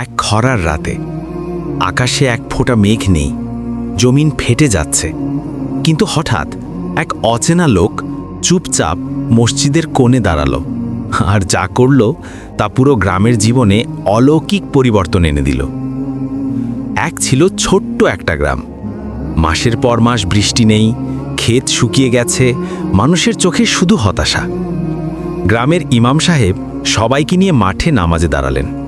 এক খরার রাতে। আকাশে এক ফোঁটা মেঘ নেই, জমিন ফেটে যাচ্ছে। কিন্তু হঠাৎ এক অচেনা লোক চুপচাপ মসজিদের কোণে দাঁড়াল। আর যা করল তা পুরো গ্রামের জীবনে অলৌকিক পরিবর্তন এনে দিল। এক ছিল ছোট্ট একটা গ্রাম। মাসের পর মাস বৃষ্টি নেই, ক্ষেত শুকিয়ে গেছে, মানুষের চোখে শুধু হতাশা। গ্রামের ইমাম সাহেব সবাইকে নিয়ে মাঠে নামাজে দাঁড়ালেন।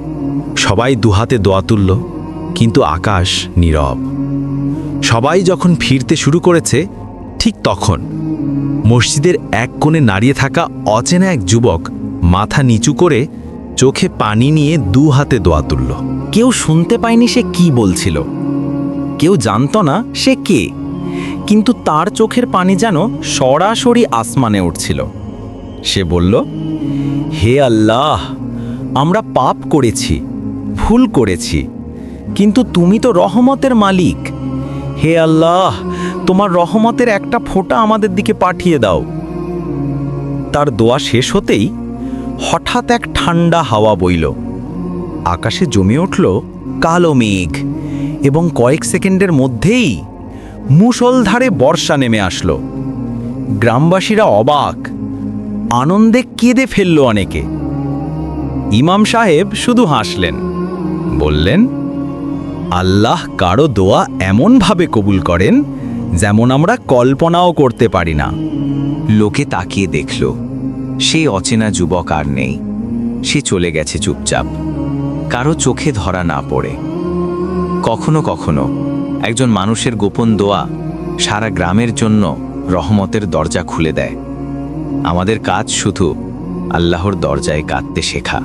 সবাই দুহাতে দোয়া তুলল, কিন্তু আকাশ নীরব। সবাই যখন ফিরতে শুরু করেছে, ঠিক তখন মসজিদের এক কোণে দাঁড়িয়ে থাকা অচেনা এক যুবক মাথা নিচু করে চোখে পানি নিয়ে দু হাতে দোয়া তুলল। কেউ শুনতে পায়নি সে কি বলছিল। কেউ জানতো না সে কে। কিন্তু তার চোখের পানি যেন সরাসরি আসমানে উঠছিল। সে বলল, হে আল্লাহ, আমরা পাপ করেছি। ভুল করেছি। কিন্তু তুমি তো রহমতের মালিক। হে আল্লাহ, তোমার রহমতের একটা ফোঁটা আমাদের দিকে পাঠিয়ে দাও। তার দোয়া শেষ হতেই হঠাৎ এক ঠান্ডা হাওয়া বইল। আকাশে জমে উঠল কালো মেঘ এবং কয়েক সেকেন্ডের মধ্যেই মুষলধারে বর্ষা নেমে আসলো। গ্রামবাসীরা অবাক, আনন্দে কেঁদে ফেলল অনেকে। ইমাম সাহেব শুধু হাসলেন। বললেন, আল্লাহ কারও দোয়া এমনভাবে কবুল করেন যেমন আমরা কল্পনাও করতে পারি না। লোকে তাকিয়ে দেখল সেই অচেনা যুবক আর নেই। সে চলে গেছে চুপচাপ। কারও চোখে ধরা না পড়ে। কখনো কখনো একজন মানুষের গোপন দোয়া সারা গ্রামের জন্য রহমতের দরজা খুলে দেয়। আমাদের কাজ শুধু আল্লাহর দরজায় কাঁদতে শেখা।